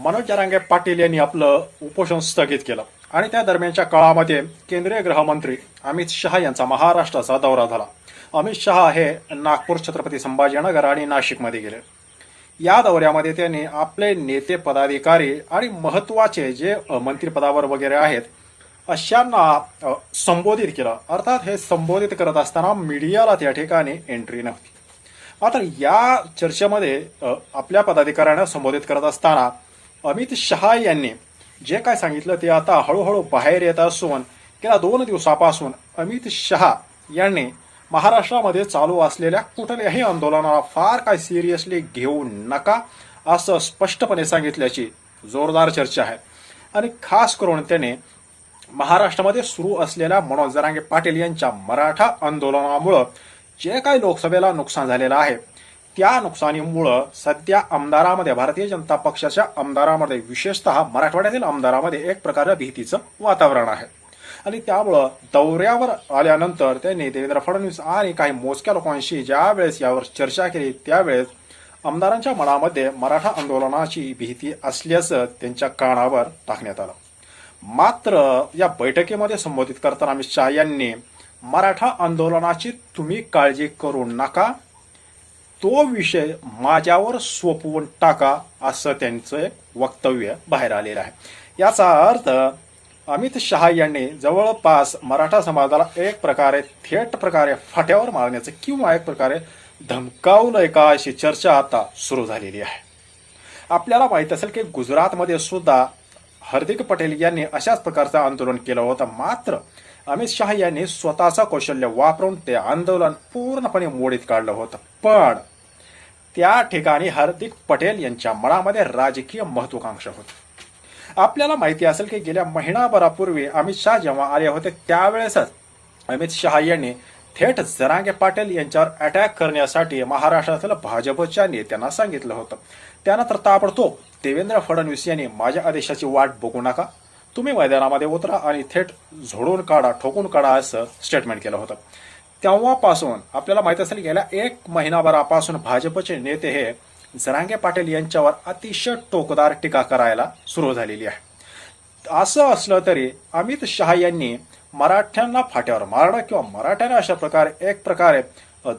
मनोज जरांगे पाटील यांनी आपलं उपोषण स्थगित केलं. आणि त्या दरम्यानच्या काळामध्ये केंद्रीय गृहमंत्री अमित शहा यांचा महाराष्ट्राचा दौरा झाला. अमित शहा हे नागपूर छत्रपती संभाजीनगर आणि नाशिकमध्ये गेले. या दौऱ्यामध्ये त्यांनी आपले नेते पदाधिकारी आणि महत्त्वाचे जे मंत्रिपदावर वगैरे आहेत अशांना संबोधित केलं. अर्थात हे संबोधित करत असताना मीडियाला त्या ठिकाणी एंट्री नव्हती. आता या चर्चेमध्ये आपल्या पदाधिकाऱ्यांना संबोधित करत असताना अमित शहा यांनी जे काय सांगितलं ते आता हळूहळू बाहेर येत असून गेल्या दोन दिवसापासून अमित शहा यांनी महाराष्ट्रामध्ये चालू असलेल्या कुठल्याही आंदोलनाला फार काय सिरियसली घेऊ नका असं स्पष्टपणे सांगितल्याची जोरदार चर्चा आहे. आणि खास करून त्याने महाराष्ट्रामध्ये सुरू असलेल्या मनोज जरांगे पाटील यांच्या मराठा आंदोलनामुळं जे काही लोकसभेला नुकसान झालेलं आहे त्या नुकसानीमुळं सध्या आमदारामध्ये भारतीय जनता पक्षाच्या आमदारामध्ये विशेषतः मराठवाड्यातील आमदारामध्ये एक प्रकारच्या भीतीचं वातावरण आहे. आणि त्यामुळं दौऱ्यावर आल्यानंतर त्यांनी देवेंद्र फडणवीस आणि काही मोजक्या लोकांशी ज्यावेळेस यावर चर्चा केली त्यावेळेस आमदारांच्या मनामध्ये मराठा आंदोलनाची भीती असल्याचं त्यांच्या कानावर टाकण्यात आलं. मात्र या बैठकीमध्ये संबोधित करताना अमित शहा यांनी मराठा आंदोलनाची तुम्ही काळजी करू नका तो विषय माझ्यावर सोपवून टाका असं त्यांचं एक वक्तव्य बाहेर आलेलं आहे. याचा अर्थ अमित शहा यांनी जवळपास मराठा समाजाला एक प्रकारे थेट प्रकारे फाट्यावर मारण्याचं किंवा एक प्रकारे धमकावलंय का अशी चर्चा आता सुरू झालेली आहे. आपल्याला माहीत असेल की गुजरातमध्ये सुद्धा हार्दिक पटेल यांनी अशाच प्रकारचं आंदोलन केलं होतं. मात्र अमित शहा यांनी स्वतःचं कौशल्य वापरून ते आंदोलन पूर्णपणे मोडीत काढलं होतं. पण त्या ठिकाणी हार्दिक पटेल यांच्या मनामध्ये राजकीय महत्वाकांक्षा होती. आपल्याला माहिती असेल की गेल्या महिनाभरापूर्वी अमित शहा जेव्हा आले होते त्यावेळेसच अमित शहा यांनी थेट जरांगे पाटील यांच्यावर अटॅक करण्यासाठी महाराष्ट्रातील भाजपच्या नेत्यांना सांगितलं होतं. त्यानंतर ताबडतोब देवेंद्र फडणवीस यांनी माझ्या आदेशाची वाट बघू नका तुम्ही मैदानामध्ये उतरा आणि थेट झोडून काढा ठोकून काढा असं स्टेटमेंट केलं होतं. तेव्हापासून आपल्याला माहीत असेल गेल्या एक महिनाभरापासून भाजपचे नेते हे जरांगे पाटील यांच्यावर अतिशय टोकदार टीका करायला सुरू झालेली आहे. असं असलं तरी अमित शहा यांनी मराठ्यांना फाट्यावर मारणं किंवा मराठ्यांना अशा प्रकारे एक प्रकारे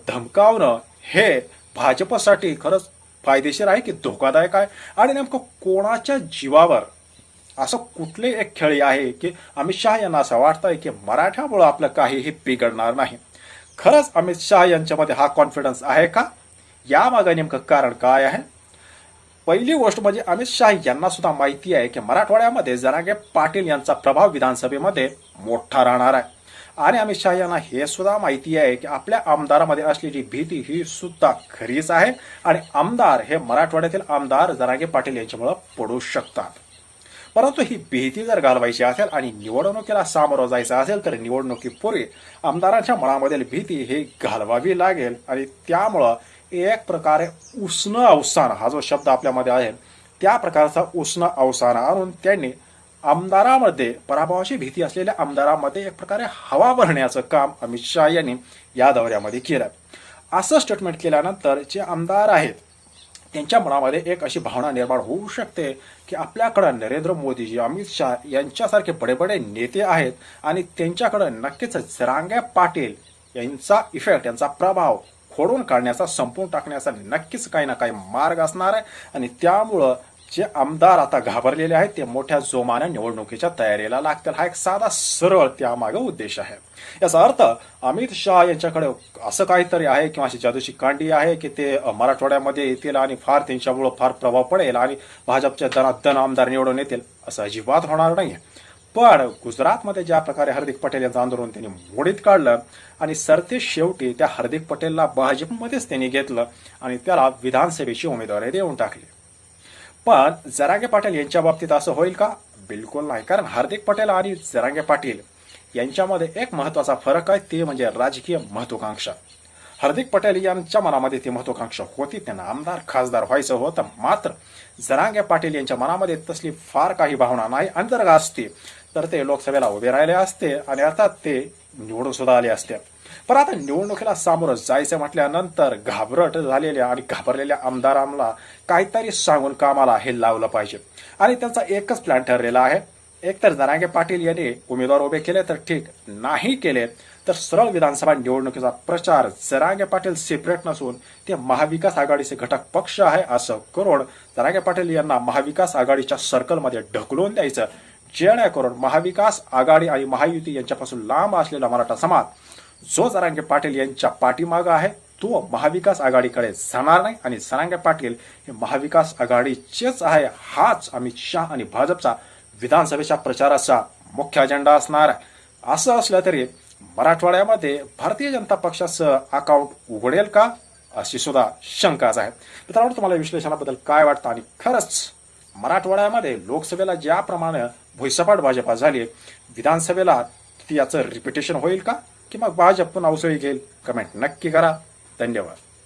धमकावणं हे भाजपसाठी खरंच फायदेशीर आहे की धोकादायक आहे? आणि नेमकं कोणाच्या जीवावर असं कुठले एक खेळी आहे की अमित शहा यांना असं वाटतंय की मराठ्यामुळं आपलं काहीही बिघडणार नाही? खरंच अमित शहा यांच्यामध्ये हा कॉन्फिडन्स आहे का? यामागे नेमकं कारण काय आहे? पहिली गोष्ट म्हणजे अमित शहा यांना सुद्धा माहिती आहे की मराठवाड्यामध्ये जरांगे पाटील यांचा प्रभाव विधानसभेमध्ये मोठा राहणार आहे. आणि अमित शहा यांना हे सुद्धा माहिती आहे की आपल्या आमदारामध्ये असलेली भीती ही सुद्धा खरीच आहे. आणि आमदार हे मराठवाड्यातील आमदार जरांगे पाटील यांच्यामुळे पडू शकतात. परंतु ही भीती जर घालवायची असेल आणि निवडणुकीला सामोरं जायचं असेल तर निवडणुकीपूर्वी आमदारांच्या मनामधील भीती ही घालवावी लागेल. आणि त्यामुळं एक प्रकारे उष्ण अवसान हा जो शब्द आपल्यामध्ये आहे त्या प्रकारचा उष्ण अवसान आणून त्यांनी आमदारामध्ये पराभवाची भीती असलेल्या आमदारामध्ये एक प्रकारे हवा भरण्याचं काम अमित शहा यांनी या दौऱ्यामध्ये केलं. असं स्टेटमेंट केल्यानंतर जे आमदार आहेत त्यांच्या मनामध्ये एक अशी भावना निर्माण होऊ शकते की आपल्याकडं नरेंद्र मोदीजी अमित शहा यांच्यासारखे बडे बडे नेते आहेत आणि त्यांच्याकडं नक्कीच जरांगे पाटील यांचा इफेक्ट यांचा प्रभाव खोडून काढण्याचा संपवून टाकण्याचा नक्कीच काही ना काही मार्ग असणार आहे. आणि त्यामुळं जे आमदार आता घाबरलेले आहेत ते मोठ्या जोमाने निवडणुकीच्या तयारीला लागतील. हा एक साधा सरळ त्यामागे उद्देश आहे. याचा अर्थ अमित शहा यांच्याकडे असं काहीतरी आहे किंवा अशी जादूची कांडी आहे की ते मराठवाड्यामध्ये येतील आणि फार त्यांच्यामुळं फार प्रभाव पडेल आणि भाजपच्या दनादन आमदार निवडून येतील असं अजिबात होणार नाही पण गुजरातमध्ये ज्या प्रकारे हार्दिक पटेल यांचं आंदोलन त्यांनी मोडीत काढलं आणि सरते शेवटी त्या हार्दिक पटेलला भाजपमध्येच त्यांनी घेतलं आणि त्याला विधानसभेची उमेदवारी देऊन टाकली. पण जरांगे पाटील यांच्या बाबतीत असं होईल का? बिलकुल नाही. कारण हार्दिक पटेल आणि जरांगे पाटील यांच्यामध्ये एक महत्त्वाचा फरक आहे ते म्हणजे राजकीय महत्वाकांक्षा हार्दिक पटेल यांच्या मनामध्ये ती महत्वाकांक्षा होती. त्यांना आमदार खासदार व्हायचं होतं. मात्र जरांगे पाटील यांच्या मनामध्ये तसली फार काही भावना नाही. आणि जर तर ते लोकसभेला उभे राहिले असते आणि अर्थात ते निवडून सुद्धा आले असते. पण आता निवडणुकीला सामोरं जायचं म्हटल्यानंतर घाबरट झालेल्या आणि घाबरलेल्या आमदारांना काहीतरी सांगून कामाला हे लावलं पाहिजे. आणि त्यांचा एकच प्लॅन ठरलेला आहे. एकतर जरांगे पाटील यांनी उमेदवार उभे केले तर ठीक नाही केले तर सरळ विधानसभा निवडणुकीचा प्रचार जरांगे पाटील सेपरेट नसून ते महाविकास आघाडीचे घटक पक्ष आहे असं करून जरांगे पाटील यांना महाविकास आघाडीच्या सर्कलमध्ये ढकलून द्यायचं. जेणेकरून महाविकास आघाडी आणि महायुती यांच्यापासून लांब असलेला मराठा समाज जो जरांगे पाटील यांच्या पाठीमागं आहे. तो महाविकास आघाडीकडे जाणार नाही आणि सरांगे पाटील हे महाविकास आघाडीचेच आहे. हाच अमित शहा आणि भाजपचा विधानसभेच्या प्रचाराचा मुख्य अजेंडा असणार आहे. असं असलं तरी मराठवाड्यामध्ये भारतीय जनता पक्षाचं अकाउंट उघडेल का? अशी सुद्धा शंकाच आहे. मित्रांनो तुम्हाला विश्लेषणाबद्दल काय वाटतं? आणि खरंच मराठवाड्यामध्ये लोकसभेला ज्याप्रमाणे भुईसपाट भाजपा झाली विधानसभेला याचं रिपिटेशन होईल का? की मग भाजप पुन्हा उसळी घेईल. कमेंट नक्की करा. धन्यवाद.